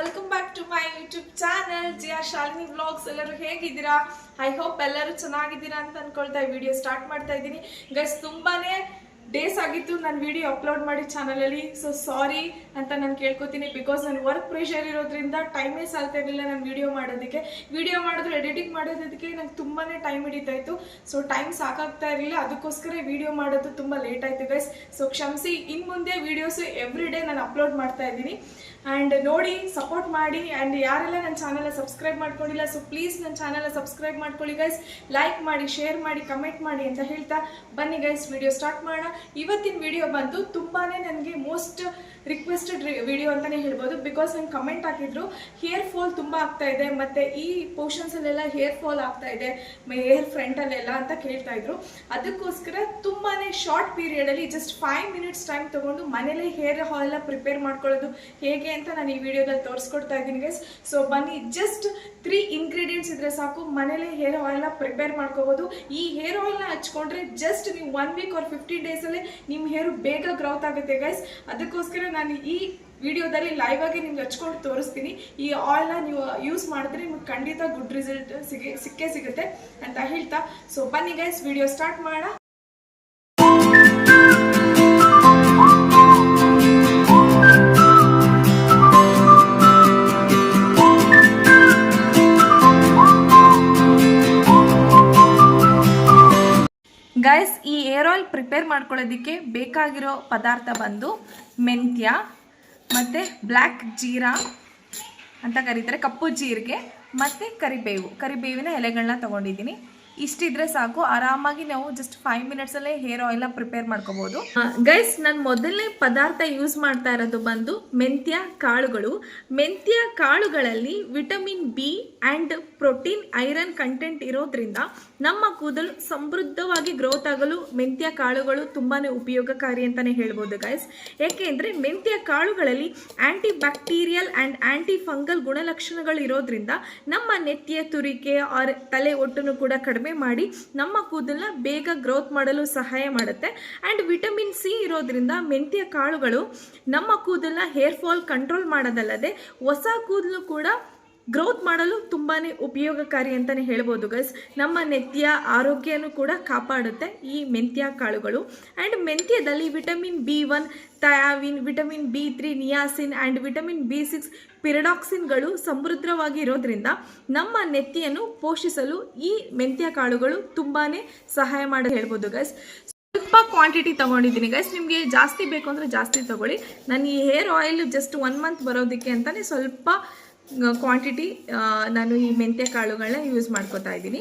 Welcome back to my YouTube channel Jiya Shalini vlogs ಎಲ್ಲರೂ ಹೇಗಿದ್ದೀರಾ? I hope ಎಲ್ಲರೂ ಚೆನ್ನಾಗಿದ್ದೀರಾ ಅಂತ ಅನ್ಕೊಳ್ತಾ ಈ ವಿಡಿಯೋ ಸ್ಟಾರ್ಟ್ ಮಾಡ್ತಾ ಇದ್ದೀನಿ. ಗೈಸ್ ತುಂಬಾನೇ ಡೇಸ್ ಆಗಿತ್ತು ನಾನು ವಿಡಿಯೋ ಅಪ್ಲೋಡ್ ಮಾಡಿ ಚಾನಲಲ್ಲಿ ಸೊ ಸಾರಿ ಅಂತ ನಾನು ಕೇಳ್ಕೊತೀನಿ ಬಿಕಾಸ್ ನಾನು ವರ್ಕ್ ಪ್ರೆಷರ್ ಇರೋದ್ರಿಂದ ಟೈಮೇ ಸಾಲ್ತಾ ಇರಲಿಲ್ಲ ನಾನು ವಿಡಿಯೋ ಮಾಡೋದಕ್ಕೆ. ವಿಡಿಯೋ ಮಾಡಿದ್ರು ಎಡಿಟಿಂಗ್ ಮಾಡೋದಕ್ಕೆ ನಂಗೆ ತುಂಬಾ ಟೈಮ್ ಹಿಡಿತಾ ಇತ್ತು. ಸೊ ಟೈಮ್ ಸಾಕಾಗ್ತಾ ಇರಲಿಲ್ಲ. ಅದಕ್ಕೋಸ್ಕರ ವಿಡಿಯೋ ಮಾಡೋದು ತುಂಬ ಲೇಟ್ ಆಯಿತು ಗೈಸ್ ಸೊ ಕ್ಷಮಿಸಿ ಇನ್ನು ಮುಂದೆ ವೀಡಿಯೋಸು ಎವ್ರಿ ಡೇ ನಾನು ಅಪ್ಲೋಡ್ ಮಾಡ್ತಾ ಇದ್ದೀನಿ. ಆ್ಯಂಡ್ ನೋಡಿ ಸಪೋರ್ಟ್ ಮಾಡಿ ಆ್ಯಂಡ್ ಯಾರೆಲ್ಲ ನನ್ನ ಚಾನಲ್ ಸಬ್ಸ್ಕ್ರೈಬ್ ಮಾಡ್ಕೊಂಡಿಲ್ಲ ಸೊ ಪ್ಲೀಸ್ ನನ್ನ ಚಾನಲ್ ಸಬ್ಸ್ಕ್ರೈಬ್ ಮಾಡ್ಕೊಳ್ಳಿ ಗೈಸ್ ಲೈಕ್ ಮಾಡಿ ಶೇರ್ ಮಾಡಿ ಕಮೆಂಟ್ ಮಾಡಿ ಅಂತ ಹೇಳ್ತಾ ಬನ್ನಿ ಗೈಸ್ ವಿಡಿಯೋ ಸ್ಟಾರ್ಟ್ ಮಾಡೋಣ. ಇವತ್ತಿನ ವಿಡಿಯೋ ಬಂದು ತುಂಬಾ ನನಗೆ ಮೋಸ್ಟ್ ರಿಕ್ವೆಸ್ಟೆಡ್ ವಿಡಿಯೋ ಅಂತಲೇ ಹೇಳ್ಬೋದು. ಬಿಕಾಸ್ ನಂಗೆ ಕಮೆಂಟ್ ಹಾಕಿದ್ರು ಹೇರ್ ಫಾಲ್ ತುಂಬ ಆಗ್ತಾ ಇದೆ, ಮತ್ತು ಈ ಪೋರ್ಷನ್ಸಲ್ಲೆಲ್ಲ ಹೇರ್ ಫಾಲ್ ಆಗ್ತಾ ಇದೆ ಹೇರ್ ಫ್ರಂಟಲ್ಲೆಲ್ಲ ಅಂತ ಕೇಳ್ತಾ ಇದ್ರು. ಅದಕ್ಕೋಸ್ಕರ ತುಂಬಾ ಶಾರ್ಟ್ ಪೀರಿಯಡಲ್ಲಿ ಜಸ್ಟ್ ಫೈವ್ ಮಿನಿಟ್ಸ್ ಟೈಮ್ ತೊಗೊಂಡು ಮನೇಲಿ ಹೇರ್ ಆಯಿಲ್ನ ಪ್ರಿಪೇರ್ ಮಾಡ್ಕೊಳ್ಳೋದು ಹೇಗೆ ಅಂತ ನಾನು ಈ ವಿಡಿಯೋದಲ್ಲಿ ತೋರಿಸ್ಕೊಡ್ತಾ ಇದ್ದೀನಿ ಗೈಸ್ ಸೊ ಬನ್ನಿ ಜಸ್ಟ್ ತ್ರೀ ಇಂಗ್ರೀಡಿಯೆಂಟ್ಸ್ ಇದ್ರೆ ಸಾಕು. ಮನೇಲಿ ಹೇರ್ ಆಯಿಲ್ನ ಪ್ರಿಪೇರ್ ಮಾಡ್ಕೋಬೋದು. ಈ ಹೇರ್ ಆಯಿಲ್ನ ಹಚ್ಕೊಂಡ್ರೆ ಜಸ್ಟ್ ನೀವು ಒನ್ ವೀಕ್ ಆರ್ ಫಿಫ್ಟೀನ್ ಡೇಸಲ್ಲಿ ನಿಮ್ಮ ಹೇರು ಬೇಗ ಗ್ರೌತ್ ಆಗುತ್ತೆ ಗೈಸ್ ಅದಕ್ಕೋಸ್ಕರ ನಾನು ಈ ವಿಡಿಯೋದಲ್ಲಿ ಲೈವ್ ಆಗಿ ನಿಮ್ಗೆ ಹಚ್ಕೊಂಡು ತೋರಿಸ್ತೀನಿ. ಈ ಆಯಿಲ್ನ ನೀವು ಯೂಸ್ ಮಾಡಿದ್ರೆ ನಿಮ್ಗೆ ಖಂಡಿತ ಗುಡ್ ರಿಸಲ್ಟ್ ಸಿಗಿ ಸಿಕ್ಕೇ ಸಿಗುತ್ತೆ ಅಂತ ಹೇಳ್ತಾ. ಸೊ ಬನ್ನಿ ಗೈಸ್ ವಿಡಿಯೋ ಸ್ಟಾರ್ಟ್ ಮಾಡೋಣ. ಗೈಸ್ ಈ ಏರ್ ಆಯಿಲ್ ಪ್ರಿಪೇರ್ ಮಾಡ್ಕೊಳ್ಳೋದಕ್ಕೆ ಬೇಕಾಗಿರೋ ಪದಾರ್ಥ ಬಂದು ಮೆಂತ್ಯ, ಮತ್ತು ಬ್ಲ್ಯಾಕ್ ಜೀರಾ ಅಂತ ಕರೀತಾರೆ, ಕಪ್ಪು ಜೀರಿಗೆ, ಮತ್ತು ಕರಿಬೇವು. ಕರಿಬೇವಿನ ಎಲೆಗಳನ್ನ ತೊಗೊಂಡಿದ್ದೀನಿ. ಇಷ್ಟಿದ್ರೆ ಸಾಕು, ಆರಾಮಾಗಿ ನಾವು ಜಸ್ಟ್ ಫೈವ್ ಮಿನಿಟ್ಸಲ್ಲೇ ಹೇರ್ ಆಯಿಲ್ನ ಪ್ರಿಪೇರ್ ಮಾಡ್ಕೋಬೋದು. ಗೈಸ್ ನಾನು ಮೊದಲನೇ ಪದಾರ್ಥ ಯೂಸ್ ಮಾಡ್ತಾ ಇರೋದು ಬಂದು ಮೆಂತ್ಯ ಕಾಳುಗಳು. ಮೆಂತ್ಯ ಕಾಳುಗಳಲ್ಲಿ vitamin B and protein iron content ಇರೋದ್ರಿಂದ ನಮ್ಮ ಕೂದಲು ಸಮೃದ್ಧವಾಗಿ ಗ್ರೋತ್ ಆಗಲು ಮೆಂತ್ಯ ಕಾಳುಗಳು ತುಂಬಾ ಉಪಯೋಗಕಾರಿ ಅಂತಲೇ ಹೇಳ್ಬೋದು ಗೈಸ್ ಏಕೆಂದರೆ ಮೆಂತ್ಯ ಕಾಳುಗಳಲ್ಲಿ anti bacterial and anti fungal ಗುಣಲಕ್ಷಣಗಳು ಇರೋದ್ರಿಂದ ನಮ್ಮ ನೆತ್ತಿಯ ತುರಿಕೆ, ಆರ್ ತಲೆ ಒಟ್ಟನ್ನು ಕೂಡ ಕಡಿಮೆ ಮಾಡಿ ನಮ್ಮ ಕೂದಲನ್ನ ಬೇಗ ಗ್ರೋತ್ ಮಾಡಲು ಸಹಾಯ ಮಾಡುತ್ತೆ. ಆ್ಯಂಡ್ ವಿಟಮಿನ್ ಸಿ ಇರೋದ್ರಿಂದ ಮೆಂತ್ಯ ಕಾಳುಗಳು ನಮ್ಮ ಕೂದಲನ್ನ ಹೇರ್ ಫಾಲ್ ಕಂಟ್ರೋಲ್ ಮಾಡೋದಲ್ಲದೆ ಹೊಸ ಕೂದಲು ಕೂಡ ಗ್ರೋತ್ ಮಾಡಲು ತುಂಬಾ ಉಪಯೋಗಕಾರಿ ಅಂತಲೇ ಹೇಳ್ಬೋದು ಗೈಸ್ ನಮ್ಮ ನೆತ್ತಿಯ ಆರೋಗ್ಯನೂ ಕೂಡ ಕಾಪಾಡುತ್ತೆ ಈ ಮೆಂತ್ಯ ಕಾಳುಗಳು. And ಮೆಂತ್ಯದಲ್ಲಿ vitamin B one thiamine vitamin B three niacin and vitamin B six ಪಿರಡಾಕ್ಸಿನ್ಗಳು ಸಮೃದ್ಧವಾಗಿ ಇರೋದ್ರಿಂದ ನಮ್ಮ ನೆತ್ತಿಯನ್ನು ಪೋಷಿಸಲು ಈ ಮೆಂತ್ಯ ಕಾಳುಗಳು ತುಂಬಾ ಸಹಾಯ ಮಾಡಿ ಹೇಳ್ಬೋದು ಗೈಸ್ ಸ್ವಲ್ಪ ಕ್ವಾಂಟಿಟಿ ತೊಗೊಂಡಿದ್ದೀನಿ ಗೈಸ್ ನಿಮಗೆ ಜಾಸ್ತಿ ಬೇಕು ಅಂದರೆ ಜಾಸ್ತಿ ತೊಗೊಳ್ಳಿ. ನಾನು ಈ hair oil just one month ಬರೋದಕ್ಕೆ ಅಂತಲೇ ಸ್ವಲ್ಪ ಕ್ವಾಂಟಿಟಿ ನಾನು ಈ ಮೆಂತ್ಯ ಕಾಳುಗಳನ್ನ ಯೂಸ್ ಮಾಡ್ಕೋತಾ ಇದ್ದೀನಿ.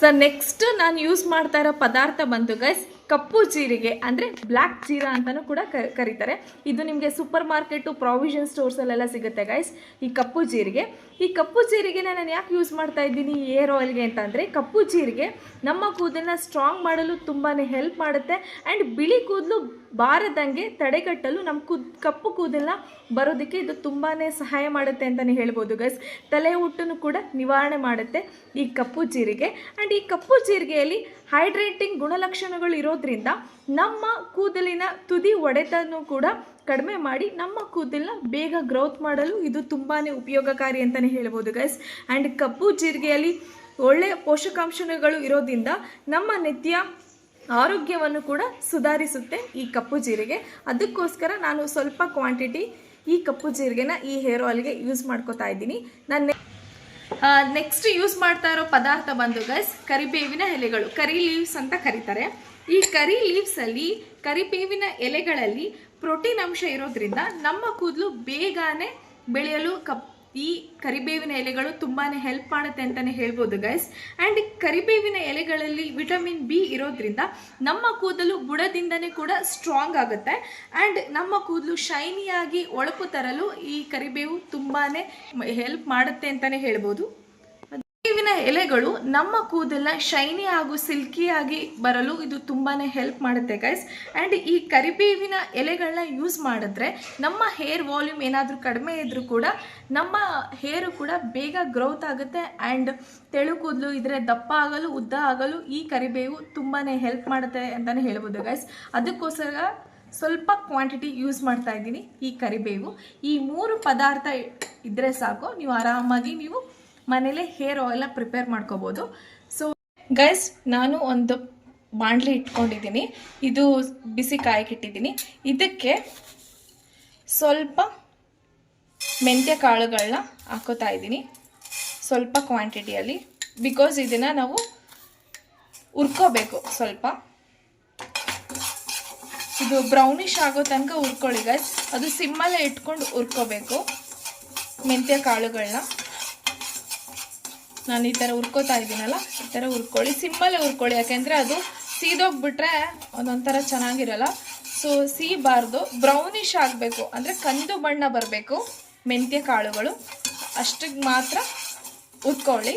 ಸರ್ ನೆಕ್ಸ್ಟ್ ನಾನು ಯೂಸ್ ಮಾಡ್ತಾ ಇರೋ ಪದಾರ್ಥ ಬಂತು ಗೈಸ್ ಕಪ್ಪು ಜೀರಿಗೆ ಅಂದರೆ ಬ್ಲ್ಯಾಕ್ ಜೀರಾ ಅಂತಲೂ ಕೂಡ ಕರೀತಾರೆ. ಇದು ನಿಮಗೆ ಸೂಪರ್ ಮಾರ್ಕೆಟು ಪ್ರಾವಿಷನ್ ಸ್ಟೋರ್ಸಲ್ಲೆಲ್ಲ ಸಿಗುತ್ತೆ ಗೈಸ್ ಈ ಕಪ್ಪು ಜೀರಿಗೆ ಈ ಕಪ್ಪು ಜೀರಿಗೆ ನಾನು ಯಾಕೆ ಯೂಸ್ ಮಾಡ್ತಾ ಇದ್ದೀನಿ ಏರ್ ಆಯಿಲ್ಗೆ ಅಂತಂದರೆ ಕಪ್ಪು ಜೀರಿಗೆ ನಮ್ಮ ಕೂದಲನ್ನ ಸ್ಟ್ರಾಂಗ್ ಮಾಡಲು ತುಂಬಾ ಹೆಲ್ಪ್ ಮಾಡುತ್ತೆ. ಆ್ಯಂಡ್ ಬಿಳಿ ಕೂದಲು ಬಾರದಂಗೆ ತಡೆಗಟ್ಟಲು ನಮ್ಮ ಕೂದ್, ಕಪ್ಪು ಕೂದಲನ್ನ ಬರೋದಕ್ಕೆ ಇದು ತುಂಬಾ ಸಹಾಯ ಮಾಡುತ್ತೆ ಅಂತಲೇ ಹೇಳ್ಬೋದು ಗೈಸ್ ತಲೆ ಹುಟ್ಟನ್ನು ಕೂಡ ನಿವಾರಣೆ ಮಾಡುತ್ತೆ ಈ ಕಪ್ಪು ಜೀರಿಗೆ ಆ್ಯಂಡ್ ಈ ಕಪ್ಪು ಜೀರಿಗೆಯಲ್ಲಿ ಹೈಡ್ರೇಟಿಂಗ್ ಗುಣಲಕ್ಷಣಗಳು ಇರೋದ್ರಿಂದ ನಮ್ಮ ಕೂದಲಿನ ತುದಿ ಒಡೆತನೂ ಕೂಡ ಕಡಿಮೆ ಮಾಡಿ ನಮ್ಮ ಕೂದಲನ್ನ ಬೇಗ ಗ್ರೋತ್ ಮಾಡಲು ಇದು ತುಂಬಾ ಉಪಯೋಗಕಾರಿ ಅಂತಲೇ ಹೇಳ್ಬೋದು ಗೈಸ್ ಆ್ಯಂಡ್ ಕಪ್ಪು ಜೀರಿಗೆಯಲ್ಲಿ ಒಳ್ಳೆಯ ಪೋಷಕಾಂಶಗಳು ಇರೋದ್ರಿಂದ ನಮ್ಮ ನಿತ್ಯ ಆರೋಗ್ಯವನ್ನು ಕೂಡ ಸುಧಾರಿಸುತ್ತೆ ಈ ಕಪ್ಪು ಜೀರಿಗೆ. ಅದಕ್ಕೋಸ್ಕರ ನಾನು ಸ್ವಲ್ಪ ಕ್ವಾಂಟಿಟಿ ಈ ಕಪ್ಪು ಜೀರಿಗೆನ ಈ ಹೇರ್ ಆಯಿಲ್ಗೆ ಯೂಸ್ ಮಾಡ್ಕೋತಾ ಇದ್ದೀನಿ. ನಾನು ನೆಕ್ಸ್ಟ್ ಯೂಸ್ ಮಾಡ್ತಾ ಇರೋ ಪದಾರ್ಥ ಬಂದು ಗೈಸ್ ಕರಿಬೇವಿನ ಎಲೆಗಳು. ಕರಿ ಲೀವ್ಸ್ ಅಂತ ಕರೀತಾರೆ. ಈ ಕರಿ ಲೀವ್ಸಲ್ಲಿ ಕರಿಬೇವಿನ ಎಲೆಗಳಲ್ಲಿ ಪ್ರೋಟೀನ್ ಅಂಶ ಇರೋದ್ರಿಂದ ನಮ್ಮ ಕೂದಲು ಬೇಗನೆ ಬೆಳೆಯಲು ಕಪ್, ಈ ಕರಿಬೇವಿನ ಎಲೆಗಳು ತುಂಬಾ ಹೆಲ್ಪ್ ಮಾಡುತ್ತೆ ಅಂತಲೇ ಹೇಳ್ಬೋದು ಗೈಸ್ ಆ್ಯಂಡ್ ಕರಿಬೇವಿನ ಎಲೆಗಳಲ್ಲಿ ವಿಟಮಿನ್ ಬಿ ಇರೋದ್ರಿಂದ ನಮ್ಮ ಕೂದಲು ಬುಡದಿಂದನೇ ಕೂಡ ಸ್ಟ್ರಾಂಗ್ ಆಗುತ್ತೆ. ಆ್ಯಂಡ್ ನಮ್ಮ ಕೂದಲು ಶೈನಿಯಾಗಿ ಒಳಪು ತರಲು ಈ ಕರಿಬೇವು ತುಂಬಾ ಹೆಲ್ಪ್ ಮಾಡುತ್ತೆ ಅಂತಲೇ ಹೇಳ್ಬೋದು. ಕರಿಬೇವಿನ ಎಲೆಗಳು ನಮ್ಮ ಕೂದಲನ್ನ ಶೈನಿ ಹಾಗೂ ಸಿಲ್ಕಿಯಾಗಿ ಬರಲು ಇದು ತುಂಬಾ ಹೆಲ್ಪ್ ಮಾಡುತ್ತೆ ಗೈಸ್ ಆ್ಯಂಡ್ ಈ ಕರಿಬೇವಿನ ಎಲೆಗಳನ್ನ ಯೂಸ್ ಮಾಡಿದ್ರೆ ನಮ್ಮ ಹೇರ್ ವಾಲ್ಯೂಮ್ ಏನಾದರೂ ಕಡಿಮೆ ಇದ್ದರೂ ಕೂಡ ನಮ್ಮ ಹೇರು ಕೂಡ ಬೇಗ ಗ್ರೋತ್ ಆಗುತ್ತೆ. ಆ್ಯಂಡ್ ತೆಳು ಕೂದಲು ಇದ್ರೆ ದಪ್ಪ ಆಗಲು, ಉದ್ದ ಆಗಲು ಈ ಕರಿಬೇವು ತುಂಬಾ ಹೆಲ್ಪ್ ಮಾಡುತ್ತೆ ಅಂತಲೇ ಹೇಳ್ಬೋದು ಗೈಸ್ ಅದಕ್ಕೋಸ್ಕರ ಸ್ವಲ್ಪ ಕ್ವಾಂಟಿಟಿ ಯೂಸ್ ಮಾಡ್ತಾ ಇದ್ದೀನಿ ಈ ಕರಿಬೇವು. ಈ ಮೂರು ಪದಾರ್ಥ ಇದ್ದರೆ ಸಾಕು. ನೀವು ಆರಾಮಾಗಿ ನೀವು ಮನೇಲೆ ಹೇರ್ ಆಯಿಲ್ನ ಪ್ರಿಪೇರ್ ಮಾಡ್ಕೋಬೋದು. ಸೊ ಗೈಸ್ ನಾನು ಒಂದು ಬಾಣಲಿ ಇಟ್ಕೊಂಡಿದ್ದೀನಿ. ಇದು ಬಿಸಿ ಕಾಯಕ್ಕಿಟ್ಟಿದ್ದೀನಿ ಇದಕ್ಕೆ ಸ್ವಲ್ಪ ಮೆಂತ್ಯ ಕಾಳುಗಳನ್ನ ಹಾಕೋತಾ ಇದ್ದೀನಿ. ಸ್ವಲ್ಪ ಕ್ವಾಂಟಿಟಿಯಲ್ಲಿ ಬಿಕಾಸ್ ಇದನ್ನು ನಾವು ಹುರ್ಕೋಬೇಕು ಸ್ವಲ್ಪ. ಇದು ಬ್ರೌನಿಷ್ ಆಗೋ ತನಕ ಹುರ್ಕೊಳ್ಳಿ ಗೈಸ್ ಅದು ಸಿಮ್ಮಲ್ಲೇ ಇಟ್ಕೊಂಡು ಹುರ್ಕೋಬೇಕು. ಮೆಂತ್ಯ ಕಾಳುಗಳನ್ನ ನಾನು ಈ ಥರ ಹುರ್ಕೋತಾ ಇದ್ದೀನಲ್ಲ, ಈ ಥರ ಹುರ್ಕೊಳ್ಳಿ. ಸಿಮ್ಮಲ್ಲೇ ಹುರ್ಕೊಳ್ಳಿ. ಯಾಕೆಂದರೆ ಅದು ಸೀದೋಗ್ಬಿಟ್ರೆ ಒಂದೊಂಥರ ಚೆನ್ನಾಗಿರಲ್ಲ. ಸೊ ಸೀಬಾರ್ದು. ಬ್ರೌನಿಷ್ ಆಗಬೇಕು. ಅಂದರೆ ಕಂದು ಬಣ್ಣ ಬರಬೇಕು. ಮೆಂತ್ಯ ಕಾಳುಗಳು. ಅಷ್ಟಿಗೆ ಮಾತ್ರ ಹುರ್ಕೊಳ್ಳಿ.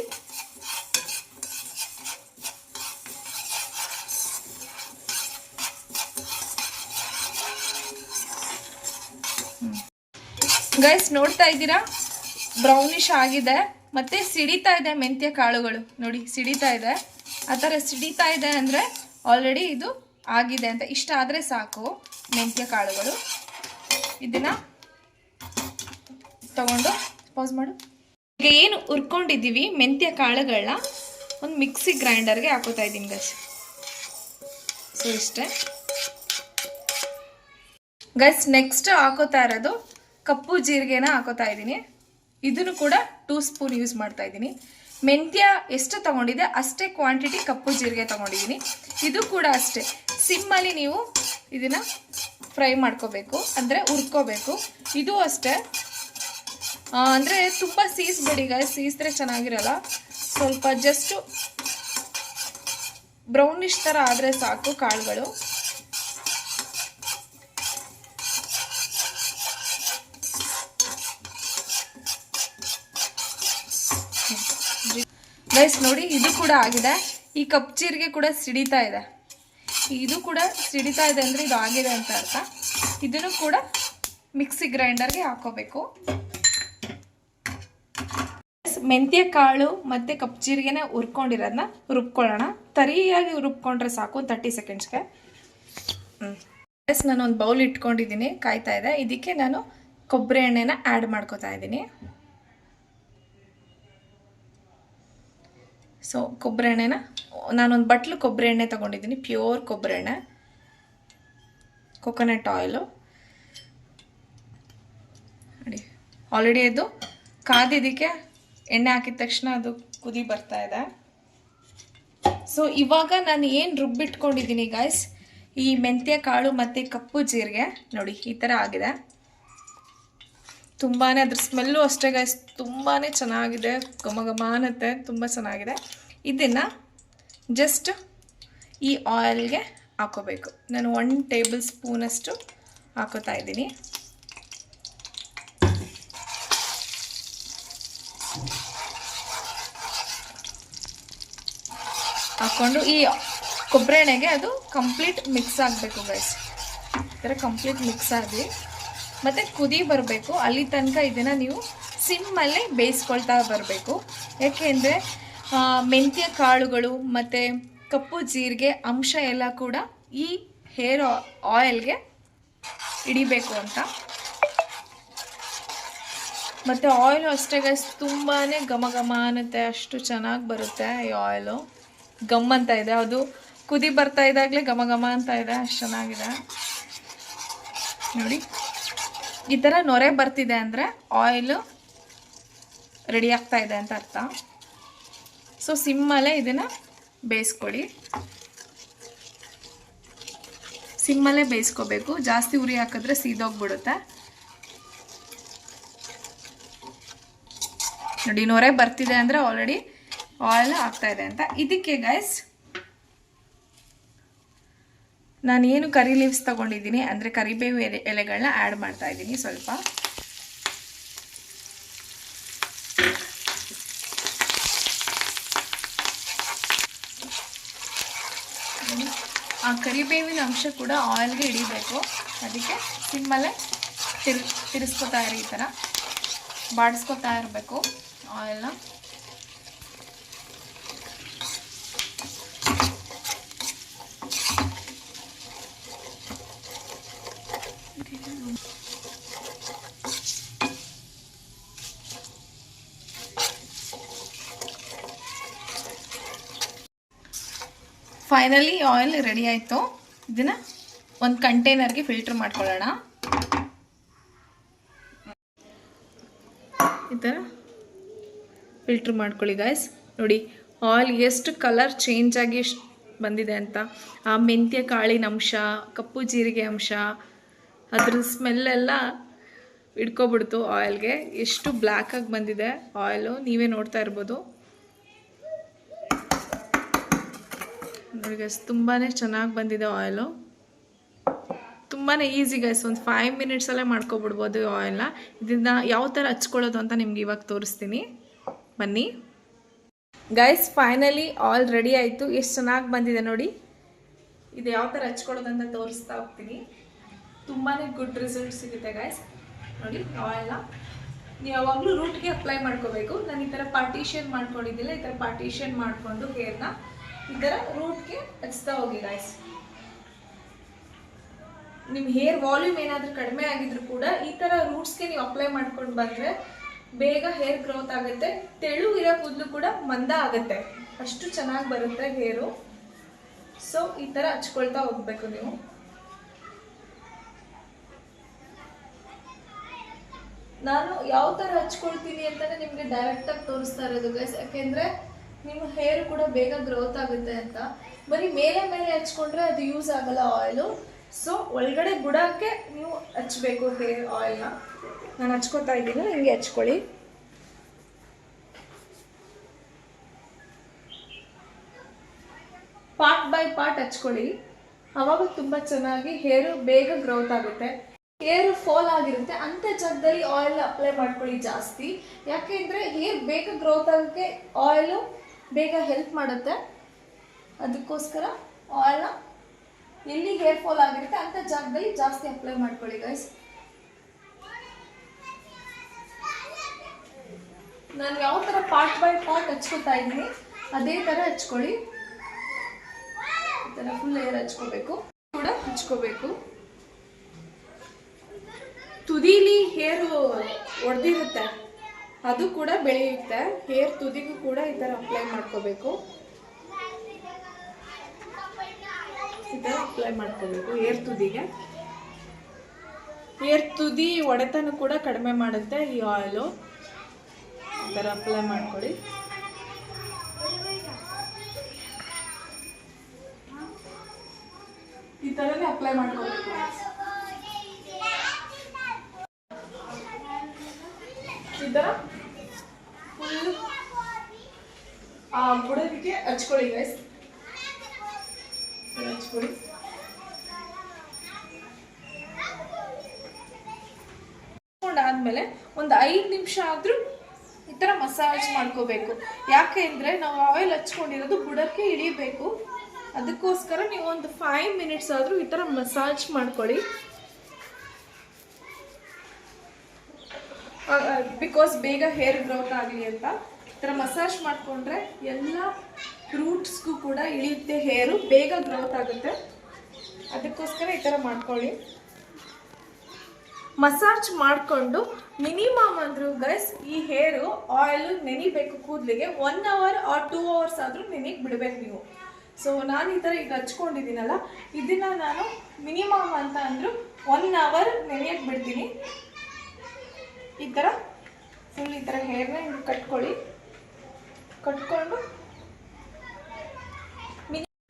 ಗೈಸ್ ನೋಡ್ತಾ ಇದ್ದೀರಾ? ಬ್ರೌನಿಶ್ ಆಗಿದೆ. ಮತ್ತೆ ಸಿಡಿತಾ ಇದೆ ಮೆಂತ್ಯ ಕಾಳುಗಳು. ನೋಡಿ, ಸಿಡಿತಾ ಇದೆ. ಆ ಥರ ಸಿಡಿತಾ ಇದೆ ಅಂದರೆ ಆಲ್ರೆಡಿ ಇದು ಆಗಿದೆ ಅಂತ. ಇಷ್ಟ ಆದರೆ ಸಾಕು ಮೆಂತ್ಯ ಕಾಳುಗಳು. ಇದನ್ನ ತಗೊಂಡು ಪಾಸ್ ಮಾಡು. ಈಗ ಏನು ಹುರ್ಕೊಂಡಿದ್ದೀವಿ ಮೆಂತ್ಯ ಕಾಳುಗಳನ್ನ ಒಂದು ಮಿಕ್ಸಿ ಗ್ರೈಂಡರ್ಗೆ ಹಾಕೋತಾ ಇದ್ದೀನಿ ಗಸ್ ಸೊ ಇಷ್ಟೇ. ಗಸ್ ನೆಕ್ಸ್ಟ್ ಹಾಕೋತಾ ಇರೋದು ಕಪ್ಪು ಜೀರಿಗೆನ ಹಾಕೋತಾ ಇದ್ದೀನಿ. ಇದನ್ನು ಕೂಡ ಟೂ ಸ್ಪೂನ್ ಯೂಸ್ ಮಾಡ್ತಾ ಇದ್ದೀನಿ. ಮೆಂತ್ಯ ಎಷ್ಟು ತಗೊಂಡಿದೆ ಅಷ್ಟೇ ಕ್ವಾಂಟಿಟಿ ಕಪ್ಪು ಜೀರಿಗೆ ತಗೊಂಡಿದ್ದೀನಿ. ಇದು ಕೂಡ ಅಷ್ಟೇ. ಸಿಮ್ಮಲ್ಲಿ ನೀವು ಇದನ್ನು ಫ್ರೈ ಮಾಡ್ಕೋಬೇಕು, ಅಂದರೆ ಹುರ್ಕೋಬೇಕು. ಇದು ಅಷ್ಟೇ. ಅಂದರೆ ತುಂಬ ಸೀಸ್ಬೇಡಿ ಈಗ ಸೀಸಿದ್ರೆ ಚೆನ್ನಾಗಿರಲ್ಲ. ಸ್ವಲ್ಪ ಜಸ್ಟು ಬ್ರೌನಿಶ್ ಥರ ಆದರೆ ಸಾಕು ಕಾಳುಗಳು. ಗೈಸ್ ನೋಡಿ, ಇದು ಕೂಡ ಆಗಿದೆ. ಈ ಕಪ್ ಜೀರಿಗೆ ಕೂಡ ಸಿಡಿತಾ ಇದೆ. ಇದು ಕೂಡ ಸಿಡಿತಾ ಇದೆ ಅಂದರೆ ಇದು ಆಗಿದೆ ಅಂತ ಅರ್ಥ. ಇದನ್ನು ಕೂಡ ಮಿಕ್ಸಿ ಗ್ರೈಂಡರ್ಗೆ ಹಾಕೋಬೇಕು. ಮೆಂತ್ಯ ಕಾಳು ಮತ್ತು ಕಪ್ ಜೀರಿಗೆನ ಹುರ್ಕೊಂಡಿರೋದನ್ನ ರುಬ್ಕೊಳ್ಳೋಣ. ತರಿಯಾಗಿ ರುಬ್ಕೊಂಡ್ರೆ ಸಾಕು ಒಂದು ತರ್ಟಿ ಸೆಕೆಂಡ್ಸ್ಗೆ ಎಸ್ ನಾನು ಒಂದು ಬೌಲ್ ಇಟ್ಕೊಂಡಿದ್ದೀನಿ, ಕಾಯ್ತಾ ಇದೆ. ಇದಕ್ಕೆ ನಾನು ಕೊಬ್ಬರಿ ಎಣ್ಣೆನ ಆ್ಯಡ್ ಮಾಡ್ಕೋತಾ ಇದ್ದೀನಿ. ಸೊ ಕೊಬ್ಬರಿ ಎಣ್ಣೆನ, ನಾನೊಂದು ಬಟ್ಲು ಕೊಬ್ಬರಿ ಎಣ್ಣೆ ತೊಗೊಂಡಿದ್ದೀನಿ ಪ್ಯೂರ್ ಕೊಬ್ಬರಿ ಎಣ್ಣೆ. ಕೊಕೊನಟ್ ಆಯಿಲು ನೋಡಿ ಆಲ್ರೆಡಿ ಅದು ಕಾದಿದ್ದಕ್ಕೆ ಎಣ್ಣೆ ಹಾಕಿದ ತಕ್ಷಣ ಅದು ಕುದಿ ಬರ್ತಾ ಇದೆ. ಸೊ ಇವಾಗ ನಾನು ಏನು ರುಬ್ಬಿಟ್ಕೊಂಡಿದ್ದೀನಿ ಗಾಯ್ಸ್ ಈ ಮೆಂತ್ಯ, ಕಾಳು ಮತ್ತು ಕಪ್ಪು ಜೀರಿಗೆ, ನೋಡಿ, ಈ ಥರ ಆಗಿದೆ. ತುಂಬಾ ಅದ್ರ ಸ್ಮೆಲ್ಲು ಅಷ್ಟೇ ಗೈಸ್ ತುಂಬಾ ಚೆನ್ನಾಗಿದೆ. ಘಮ ಘಮ ಅನ್ನತ್ತೆ. ತುಂಬ ಚೆನ್ನಾಗಿದೆ. ಇದನ್ನು ಜಸ್ಟ್ ಈ ಆಯಿಲ್ಗೆ ಹಾಕೋಬೇಕು. ನಾನು ಒನ್ ಟೇಬಲ್ ಸ್ಪೂನಷ್ಟು ಹಾಕೋತಾ ಇದ್ದೀನಿ. ಹಾಕ್ಕೊಂಡು ಈ ಕೊಬ್ಬರಿ ಎಣ್ಣೆಗೆ ಅದು ಕಂಪ್ಲೀಟ್ ಮಿಕ್ಸ್ ಆಗಬೇಕು ಗೈಸ್ ಈ ಥರ ಕಂಪ್ಲೀಟ್ ಮಿಕ್ಸ್ ಆಗಿ ಮತ್ತು ಕುದಿ ಬರಬೇಕು. ಅಲ್ಲಿ ತನಕ ಇದನ್ನು ನೀವು ಸಿಮ್ಮಲ್ಲೇ ಬೇಯಿಸ್ಕೊಳ್ತಾ ಬರಬೇಕು. ಯಾಕೆಂದರೆ ಮೆಂತ್ಯ ಕಾಳುಗಳು ಮತ್ತು ಕಪ್ಪು ಜೀರಿಗೆ ಅಂಶ ಎಲ್ಲ ಕೂಡ ಈ ಹೇರ್ ಆಯಿಲ್ಗೆ ಹಿಡಿಬೇಕು ಅಂತ. ಮತ್ತು ಆಯಿಲ್ ಅಷ್ಟೇ ಗೈಸ್ ತುಂಬಾ ಘಮ ಘಮ ಅನ್ನುತ್ತೆ. ಅಷ್ಟು ಚೆನ್ನಾಗಿ ಬರುತ್ತೆ ಈ ಆಯಿಲು. ಗಮ್ ಅಂತ ಇದೆ. ಅದು ಕುದಿ ಬರ್ತಾ ಇದ್ದಾಗಲೇ ಘಮ ಘಮ ಅಂತ ಇದೆ. ಅಷ್ಟು ಚೆನ್ನಾಗಿದೆ. ನೋಡಿ. ಈ ಥರ ನೊರೆ ಬರ್ತಿದೆ ಅಂದರೆ ಆಯಿಲು ರೆಡಿ ಆಗ್ತಾ ಇದೆ ಅಂತ ಅರ್ಥ. ಸೊ ಸಿಮ್ಮಲ್ಲೇ ಇದನ್ನು ಬೇಯಿಸ್ಕೊಳ್ಳಿ. ಸಿಮ್ಮಲ್ಲೇ ಬೇಯಿಸ್ಕೋಬೇಕು. ಜಾಸ್ತಿ ಉರಿ ಹಾಕಿದ್ರೆ ಸೀದೋಗ್ಬಿಡುತ್ತೆ. ನೋಡಿ, ನೊರೆ ಬರ್ತಿದೆ ಅಂದರೆ ಆಲ್ರೆಡಿ ಆಯಿಲ್ ಆಗ್ತಾ ಇದೆ ಅಂತ. ಇದಕ್ಕೆ ಗೈಸ್ ನಾನು ಏನು ಕರಿ ಲೀವ್ಸ್ ತಗೊಂಡಿದ್ದೀನಿ, ಅಂದರೆ ಕರಿಬೇವು ಎಲೆ ಎಲೆಗಳನ್ನ ಆ್ಯಡ್ ಮಾಡ್ತಾ ಇದ್ದೀನಿ ಸ್ವಲ್ಪ. ಆ ಕರಿಬೇವಿನ ಅಂಶ ಕೂಡ ಆಯಿಲ್ಗೆ ಹಿಡಿಬೇಕು. ಅದಕ್ಕೆ ಸಿಮ್ಮಲ್ಲೇ ತಿರು, ತಿರ್ಸ್ಕೊತಾ ಇರಿ ಈ ಥರ ಬಾಡಿಸ್ಕೊತಾ ಇರಬೇಕು ಆಯಿಲ್ನ ಫೈನಲಿ ಆಯಿಲ್ ರೆಡಿ ಆಯಿತು. ಇದನ್ನು ಒಂದು ಕಂಟೈನರ್ಗೆ ಫಿಲ್ಟರ್ ಮಾಡ್ಕೊಳ್ಳೋಣ. ಈ ಥರ ಫಿಲ್ಟ್ರ್ ಮಾಡ್ಕೊಳ್ಳಿ ಗಾಯ್ಸ್ ನೋಡಿ ಆಯಿಲ್ ಎಷ್ಟು ಕಲರ್ ಚೇಂಜ್ ಆಗಿ ಬಂದಿದೆ ಅಂತ. ಆ ಮೆಂತ್ಯ, ಕಾಳಿನ ಅಂಶ, ಕಪ್ಪು ಜೀರಿಗೆ ಅಂಶ ಅದ್ರ ಸ್ಮೆಲ್ಲೆಲ್ಲ ಇಟ್ಕೊಬಿಡ್ತು ಆಯಿಲ್ಗೆ ಎಷ್ಟು ಬ್ಲ್ಯಾಕಾಗಿ ಬಂದಿದೆ ಆಯಿಲು ನೀವೇ ನೋಡ್ತಾ ಇರ್ಬೋದು. ನೋಡಿ ಗೈಸ್ ತುಂಬಾ ಚೆನ್ನಾಗಿ ಬಂದಿದೆ ಆಯಿಲು ತುಂಬಾ ಈಸಿ ಗೈಸ್ ಒಂದು ಫೈವ್ ಮಿನಿಟ್ಸಲ್ಲೇ ಮಾಡ್ಕೊಬಿಡ್ಬೋದು ಆಯಿಲ್ನ ಇದನ್ನ ಯಾವ ಥರ ಹಚ್ಕೊಳ್ಳೋದು ಅಂತ ನಿಮ್ಗೆ ಇವಾಗ ತೋರಿಸ್ತೀನಿ. ಬನ್ನಿ. ಗೈಸ್ ಫೈನಲಿ ಆಲ್ ರೆಡಿ ಆಯಿತು. ಎಷ್ಟು ಚೆನ್ನಾಗಿ ಬಂದಿದೆ ನೋಡಿ. ಇದು ಯಾವ ಥರ ಹಚ್ಕೊಳ್ಳೋದಂತ ತೋರಿಸ್ತಾ ಹೋಗ್ತೀನಿ. ತುಂಬಾ ಗುಡ್ ರಿಸಲ್ಟ್ ಸಿಗುತ್ತೆ ಗೈಸ್ ನೋಡಿ ಆಯಿಲ್ನ ನೀವು ಯಾವಾಗಲೂ ರೂಟ್ಗೆ ಅಪ್ಲೈ ಮಾಡ್ಕೋಬೇಕು. ನಾನು ಈ ಥರ ಪಾರ್ಟಿಷನ್ ಮಾಡ್ಕೊಂಡಿದ್ದಿಲ್ಲ, ಈ ಥರ ಪಾರ್ಟಿಷನ್ ಮಾಡಿಕೊಂಡು ಹೇರ್ನ ಈ ಥರ ರೂಟ್ಗೆ ಹಚ್ತಾ ಹೋಗಿ ಗಾಯ್ಸ್ ನಿಮ್ಮ ಹೇರ್ ವಾಲ್ಯೂಮ್ ಏನಾದರೂ ಕಡಿಮೆ ಆಗಿದ್ರು ಕೂಡ ಈ ಥರ ರೂಟ್ಸ್ಗೆ ನೀವು ಅಪ್ಲೈ ಮಾಡ್ಕೊಂಡು ಬಂದರೆ ಬೇಗ ಹೇರ್ ಗ್ರೋತ್ ಆಗುತ್ತೆ. ತೆಳು ಇರೋ ಕೂದಲು ಕೂಡ ಮಂದ ಆಗುತ್ತೆ. ಅಷ್ಟು ಚೆನ್ನಾಗಿ ಬರುತ್ತೆ ಹೇರು ಸೊ ಈ ಥರ ಹಚ್ಕೊಳ್ತಾ ಹೋಗ್ಬೇಕು ನೀವು. ನಾನು ಯಾವ ಥರ ಹಚ್ಕೊಳ್ತೀನಿ ಅಂತಾನೆ ನಿಮಗೆ ಡೈರೆಕ್ಟಾಗಿ ತೋರಿಸ್ತಾ ಇರೋದು ಗೈಸ್ ಯಾಕೆಂದರೆ ನಿಮ್ಮ ಹೇರ್ ಕೂಡ ಬೇಗ ಗ್ರೋತ್ ಆಗುತ್ತೆ ಅಂತ. ಬರೀ ಮೇಲೆ ಮೇಲೆ ಹಚ್ಕೊಂಡ್ರೆ ಅದು ಯೂಸ್ ಆಗಲ್ಲ ಆಯಿಲು ಸೊ ಒಳಗಡೆ ಬುಡಕ್ಕೆ ನೀವು ಹಚ್ಬೇಕು ಹೇರ್ ಆಯಿಲ್ನ ನಾನು ಹಚ್ಕೊತಾ ಇದ್ದೀನಿ ಹಿಂಗೆ ಹಚ್ಕೊಳ್ಳಿ. ಪಾರ್ಟ್ ಬೈ ಪಾರ್ಟ್ ಹಚ್ಕೊಳ್ಳಿ. ಅವಾಗ ತುಂಬ ಚೆನ್ನಾಗಿ ಹೇರು ಬೇಗ ಗ್ರೋತ್ ಆಗುತ್ತೆ. ಹೇರ್ ಫಾಲ್ ಆಗಿರುತ್ತೆ. ಅಂಥ ಜಾಗದಲ್ಲಿ ಆಯಿಲ್ ಅಪ್ಲೈ ಮಾಡ್ಕೊಳ್ಳಿ ಜಾಸ್ತಿ. ಯಾಕೆಂದರೆ ಹೇರ್ ಬೇಗ ಗ್ರೋತ್ ಆಗೋಕ್ಕೆ ಆಯಿಲು ಬೇಗ ಹೆಲ್ಪ್ ಮಾಡುತ್ತೆ. ಅದಕ್ಕೋಸ್ಕರ ಆಯಿಲ್ನ ಎಲ್ಲಿ ಹೇರ್ ಫಾಲ್ ಆಗಿರುತ್ತೆ ಅಂಥ ಜಾಗದಲ್ಲಿ ಜಾಸ್ತಿ ಅಪ್ಲೈ ಮಾಡ್ಕೊಳ್ಳಿ ಗೈಸ್ ನಾನು ಯಾವ ಥರ ಪಾರ್ಟ್ ಬೈ ಪಾರ್ಟ್ ಹಚ್ಕೊತಾ ಇದ್ದೀನಿ, ಅದೇ ಥರ ಹಚ್ಕೊಳ್ಳಿ. ಈ ಥರ ಫುಲ್ ಏರ್ ಹಚ್ಕೋಬೇಕು. ಕೂಡ ಹಚ್ಕೋಬೇಕು. ತುದಿಲಿ ಹೇರು ಒಡೆದಿರುತ್ತೆ. ಅದು ಕೂಡ ಬೆಳೆಯುತ್ತೆ. ಹೇರ್ ತುದಿಗೂ ಕೂಡ ಈ ಥರ ಅಪ್ಲೈ ಮಾಡ್ಕೋಬೇಕು. ಈ ಥರ ಅಪ್ಲೈ ಮಾಡ್ಕೋಬೇಕು ಹೇರ್ ತುದಿಗೆ. ಹೇರ್ ತುದಿ ಒಡೆತನ ಕೂಡ ಕಡಿಮೆ ಮಾಡುತ್ತೆ ಈ ಆಯಿಲು ಈ ಥರ ಅಪ್ಲೈ ಮಾಡ್ಕೊಳ್ಳಿ. ಈ ಥರನೇ ಅಪ್ಲೈ ಮಾಡ್ಕೋಬೇಕು. ಈ ಥರ ಫುಲ್ ಆ ಹಚ್ಕೊಳ್ಳಿ ಗೈಸ್ ಹಚ್ಕೊಳ್ಳಿ. ಆದ್ಮೇಲೆ ಒಂದು ಐದು ನಿಮಿಷ ಆದ್ರೂ ಈ ಥರ ಮಸಾಜ್ ಮಾಡ್ಕೋಬೇಕು. ಯಾಕೆ ಅಂದರೆ ನಾವು ಆಯಿಲ್ ಹಚ್ಕೊಂಡಿರೋದು ಬುಡಕ್ಕೆ ಇಳಿಬೇಕು. ಅದಕ್ಕೋಸ್ಕರ ನೀವು ಒಂದು ಫೈವ್ ಮಿನಿಟ್ಸ್ ಆದರೂ ಈ ಥರ ಮಸಾಜ್ ಮಾಡ್ಕೊಳ್ಳಿ. ಬಿಕಾಸ್ ಬೇಗ ಹೇರ್ ಗ್ರೋತ್ ಆಗಲಿ ಅಂತ. ಥರ ಮಸಾಜ್ ಮಾಡಿಕೊಂಡ್ರೆ ಎಲ್ಲ ರೂಟ್ಸ್ಗೂ ಕೂಡ ಇಳಿಯುತ್ತೆ ಹೇರು ಬೇಗ ಗ್ರೋತ್ ಆಗುತ್ತೆ. ಅದಕ್ಕೋಸ್ಕರ ಈ ಥರ ಮಾಡ್ಕೊಳ್ಳಿ. ಮಸಾಜ್ ಮಾಡಿಕೊಂಡು ಮಿನಿಮಮ್ ಅಂದರೂ ಗೈಸ್ ಈ ಹೇರು ಆಯಿಲ್ ನೆನಿಬೇಕು ಕೂದಲಿಗೆ one hour or two hours ಆದರೂ ನೆನಿಗೆ ಬಿಡಬೇಕು ನೀವು. ಸೊ ನಾನು ಈ ಥರ ಈಗ ಹಚ್ಕೊಂಡಿದ್ದೀನಲ್ಲ, ಇದನ್ನು ನಾನು ಮಿನಿಮಮ್ ಅಂತ ಅಂದರೂ ಒನ್ ಅವರ್ ನೆನೆಯಕ್ಕೆ ಬಿಡ್ತೀನಿ. ಈ ಥರ ಫುಲ್ ಈ ಥರ ಹೇರ್ನ ಹಿಂಗೆ ಕಟ್ಕೊಳ್ಳಿ. ಕಟ್ಕೊಂಡು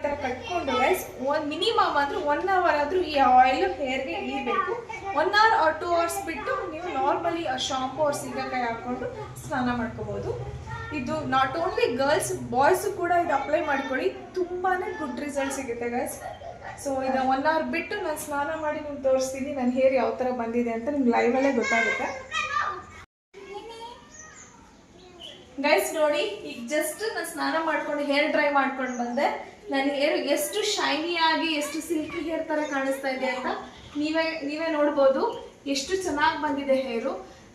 ಥರ ಕಟ್ಕೊಂಡು ಗೈಸ್ ಒಂದು ಮಿನಿಮಮ್ ಆದರೂ ಒನ್ ಅವರ್ ಆದರೂ ಈ ಆಯಿಲ್ ಹೇರ್ಗೆ ಇಳಿಬೇಕು one hour or two hours ಬಿಟ್ಟು ನೀವು ನಾರ್ಮಲಿ ಶಾಂಪು ಅವ್ರ ಸೀಗೆಕಾಯಿ ಹಾಕ್ಕೊಂಡು ಸ್ನಾನ ಮಾಡ್ಕೋಬೋದು. ಇದು ನಾಟ್ ಓನ್ಲಿ ಗರ್ಲ್ಸ್ ಬಾಯ್ಸು ಕೂಡ ಇದು ಅಪ್ಲೈ ಮಾಡ್ಕೊಳ್ಳಿ. ತುಂಬಾ ಗುಡ್ ರಿಸಲ್ಟ್ ಸಿಗುತ್ತೆ ಗೈಸ್ ಸೊ ಇದು ಒನ್ ಅವರ್ ಬಿಟ್ಟು ನಾನು ಸ್ನಾನ ಮಾಡಿ ನಿಮ್ಗೆ ತೋರಿಸ್ತೀನಿ. ನನ್ನ ಹೇರ್ ಯಾವ ಥರ ಬಂದಿದೆ ಅಂತ ನಿಮ್ಗೆ ಲೈವಲ್ಲೇ ಗೊತ್ತಾಗುತ್ತೆ. ಗೈಸ್ ನೋಡಿ, ಈಗ ಜಸ್ಟ್ ನಾನು ಸ್ನಾನ ಮಾಡ್ಕೊಂಡು ಹೇರ್ ಡ್ರೈ ಮಾಡ್ಕೊಂಡು ಬಂದೆ. ನನ್ನ ಹೇರ್ ಎಷ್ಟು ಶೈನಿ ಆಗಿ, ಎಷ್ಟು ಸಿಲ್ಕಿ ಹೇರ್ ತರ ಕಾಣಿಸ್ತಾ ಇದೆ ಅಂತ ನೀವೇ ನೀವೇ ನೋಡ್ಬೋದು. ಎಷ್ಟು ಚೆನ್ನಾಗಿ ಬಂದಿದೆ ಹೇರು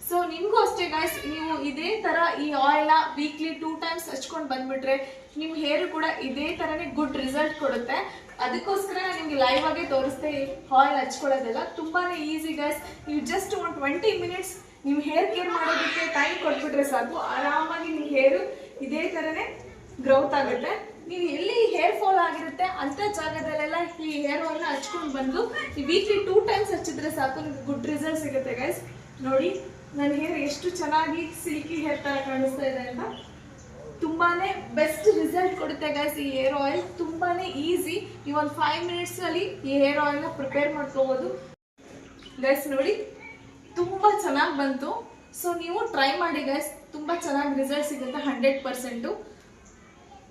ಸೊ ನಿಮಗೂ ಅಷ್ಟೇ ಗಾಯ್ಸ್ ನೀವು ಇದೇ ಥರ ಈ ಆಯಿಲ್ನ ವೀಕ್ಲಿ ಟೂ ಟೈಮ್ಸ್ ಹಚ್ಕೊಂಡು ಬಂದ್ಬಿಟ್ರೆ ನಿಮ್ಮ ಹೇರು ಕೂಡ ಇದೇ ಥರನೇ ಗುಡ್ ರಿಸಲ್ಟ್ ಕೊಡುತ್ತೆ. ಅದಕ್ಕೋಸ್ಕರ ನಾನು ನಿಮಗೆ ಲೈವ್ ಆಗಿ ತೋರಿಸ್ತೆ ಆಯಿಲ್ ಹಚ್ಕೊಳ್ಳೋದೆಲ್ಲ. ತುಂಬಾ ಈಸಿ ಗೈಸ್ ನೀವು ಜಸ್ಟ್ ಒಂದು ಟ್ವೆಂಟಿ ಮಿನಿಟ್ಸ್ ನೀವು ಹೇರ್ ಕೇರ್ ಮಾಡೋದಕ್ಕೆ ಟೈಮ್ ಕೊಟ್ಬಿಟ್ರೆ ಸಾಕು. ಆರಾಮಾಗಿ ನಿಮ್ಮ ಹೇರು ಇದೇ ಥರನೇ ಗ್ರೋತ್ ಆಗುತ್ತೆ. ನೀವು ಎಲ್ಲಿ ಹೇರ್ ಫಾಲ್ ಆಗಿರುತ್ತೆ ಅಂತ ಜಾಗದಲ್ಲೆಲ್ಲ ಈ ಹೇರ್ ಆಯಿಲ್ನ ಹಚ್ಕೊಂಡು ಬಂದು ಈ ವೀಕ್ಲಿ ಟೂ ಟೈಮ್ಸ್ ಹಚ್ಚಿದ್ರೆ ಸಾಕು, ನಿಮ್ಗೆ ಗುಡ್ ರಿಸಲ್ಟ್ ಸಿಗುತ್ತೆ ಗೈಸ್ ನೋಡಿ ನನ್ನ ಹೇರ್ ಎಷ್ಟು ಚೆನ್ನಾಗಿ ಸಿಲ್ಕಿ ಹೇರ್ ತರ ಕಾಣಿಸ್ತಾ ಇದೆ ಅಂತ. ತುಂಬಾನೇ ಬೆಸ್ಟ್ ರಿಸಲ್ಟ್ ಕೊಡುತ್ತೆ ಗೈಸ್ ಈ ಹೇರ್ ಆಯಿಲ್ ತುಂಬಾನೇ ಈಸಿ ಈ ಒಂದು ಫೈವ್ ಮಿನಿಟ್ಸಲ್ಲಿ ಈ ಹೇರ್ ಆಯಿಲ್ನ ಪ್ರಿಪೇರ್ ಮಾಡ್ಕೋಬೋದು. ಗೈಸ್ ನೋಡಿ ತುಂಬ ಚೆನ್ನಾಗಿ ಬಂತು. ಸೊ ನೀವು ಟ್ರೈ ಮಾಡಿ ಗೈಸ್ ತುಂಬ ಚೆನ್ನಾಗಿ ರಿಸಲ್ಟ್ ಸಿಗುತ್ತೆ ಹಂಡ್ರೆಡ್ ಪರ್ಸೆಂಟು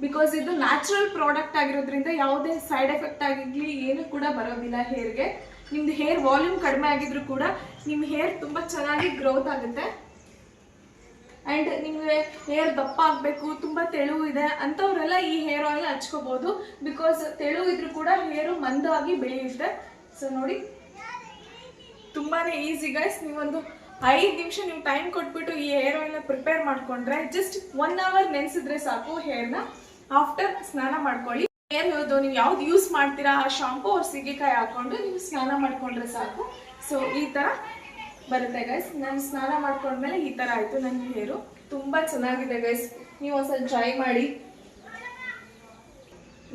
ಬಿಕಾಸ್ ಇದು ನ್ಯಾಚುರಲ್ ಪ್ರಾಡಕ್ಟ್ ಆಗಿರೋದ್ರಿಂದ ಯಾವುದೇ ಸೈಡ್ ಎಫೆಕ್ಟ್ ಆಗಿರಲಿ, ಏನು ಕೂಡ ಬರೋದಿಲ್ಲ ಹೇರ್ಗೆ ನಿಮ್ದು ಹೇರ್ ವಾಲ್ಯೂಮ್ ಕಡಿಮೆ ಆಗಿದ್ರು ಕೂಡ ನಿಮ್ಮ ಹೇರ್ ತುಂಬ ಚೆನ್ನಾಗಿ ಗ್ರೋತ್ ಆಗುತ್ತೆ. ಆ್ಯಂಡ್ ನಿಮಗೆ ಹೇರ್ ದಪ್ಪ ಆಗಬೇಕು, ತುಂಬ ತೆಳು ಇದೆ ಅಂಥವರೆಲ್ಲ ಈ ಹೇರ್ ಆಯಿಲ್ ಹಚ್ಕೋಬೋದು. ಬಿಕಾಸ್ ತೆಳು ಇದ್ರೂ ಕೂಡ ಹೇರು ಮಂದವಾಗಿ ಬೆಳೆಯುತ್ತೆ. ಸೊ ನೋಡಿ. ತುಂಬಾನೇ ಈಸಿ ಗೈಸ್ ನೀವೊಂದು ಐದು ನಿಮಿಷ ನೀವು ಟೈಮ್ ಕೊಟ್ಬಿಟ್ಟು ಈ ಹೇರ್ ಆಯಿಲ್ನ ಪ್ರಿಪೇರ್ ಮಾಡ್ಕೊಂಡ್ರೆ ಜಸ್ಟ್ ಒನ್ ಅವರ್ ನೆನೆಸಿದ್ರೆ ಸಾಕು ಹೇರ್ನ ಆಫ್ಟರ್ ಸ್ನಾನ ಮಾಡ್ಕೊಳ್ಳಿ. ಹೇರ್ ಯಾವುದು ನೀವು ಯಾವ್ದು ಯೂಸ್ ಮಾಡ್ತೀರಾ, ಆ ಶಾಂಪು ಅವ್ರ ಸೀಗೆಕಾಯಿ ಹಾಕೊಂಡು ನೀವು ಸ್ನಾನ ಮಾಡ್ಕೊಂಡ್ರೆ ಸಾಕು. ಸೊ ಈ ಥರ ಬರುತ್ತೆ ಗೈಸ್ ನಾನು ಸ್ನಾನ ಮಾಡ್ಕೊಂಡ್ಮೇಲೆ ಈ ಥರ ಆಯಿತು ನನ್ನ ಹೇರು ತುಂಬ ಚೆನ್ನಾಗಿದೆ ಗೈಸ್ ನೀವು ಒಂದ್ಸಲ ಟ್ರೈ ಮಾಡಿ.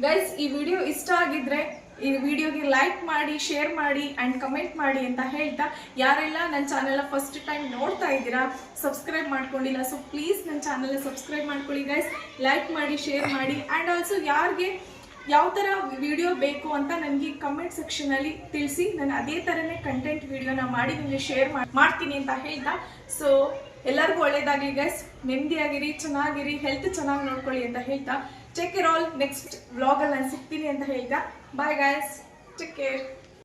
ಗೈಸ್ ಈ ವಿಡಿಯೋ ಇಷ್ಟ ಆಗಿದ್ರೆ ಈ ವಿಡಿಯೋಗೆ ಲೈಕ್ ಮಾಡಿ ಶೇರ್ ಮಾಡಿ ಆ್ಯಂಡ್ ಕಮೆಂಟ್ ಮಾಡಿ ಅಂತ ಹೇಳ್ತಾ, ಯಾರೆಲ್ಲ ನನ್ನ ಚಾನೆಲ್ ಫಸ್ಟ್ ಟೈಮ್ ನೋಡ್ತಾ ಇದ್ದೀರಾ ಸಬ್ಸ್ಕ್ರೈಬ್ ಮಾಡ್ಕೊಂಡಿಲ್ಲ ಸೊ ಪ್ಲೀಸ್ ನನ್ನ ಚಾನೆಲ್ ಸಬ್ಸ್ಕ್ರೈಬ್ ಮಾಡ್ಕೊಳ್ಳಿ ಗೈಸ್ ಲೈಕ್ ಮಾಡಿ ಶೇರ್ ಮಾಡಿ ಆ್ಯಂಡ್ ಆಲ್ಸೋ ಯಾರಿಗೆ ಯಾವ ಥರ ವಿಡಿಯೋ ಬೇಕು ಅಂತ ನನಗೆ ಕಮೆಂಟ್ ಸೆಕ್ಷನಲ್ಲಿ ತಿಳಿಸಿ, ನಾನು ಅದೇ ಥರನೇ ಕಂಟೆಂಟ್ ವಿಡಿಯೋನ ಮಾಡಿ ನಿಮಗೆ ಶೇರ್ ಮಾಡ್ತೀನಿ ಅಂತ ಹೇಳ್ತಾ. ಸೊ ಎಲ್ಲರಿಗೂ ಒಳ್ಳೇದಾಗಲಿ ಗೈಸ್ ನೆಮ್ಮದಿಯಾಗಿರಿ, ಚೆನ್ನಾಗಿರಿ ಹೆಲ್ತ್ ಚೆನ್ನಾಗಿ ನೋಡ್ಕೊಳ್ಳಿ ಅಂತ ಹೇಳ್ತಾ. ಚೆಕ್ ಇರ್ ಆಲ್ ನೆಕ್ಸ್ಟ್ ವ್ಲಾಗಲ್ಲಿ ನಾನು ಸಿಗ್ತೀನಿ ಅಂತ ಹೇಳ್ತಾ. Bye guys take care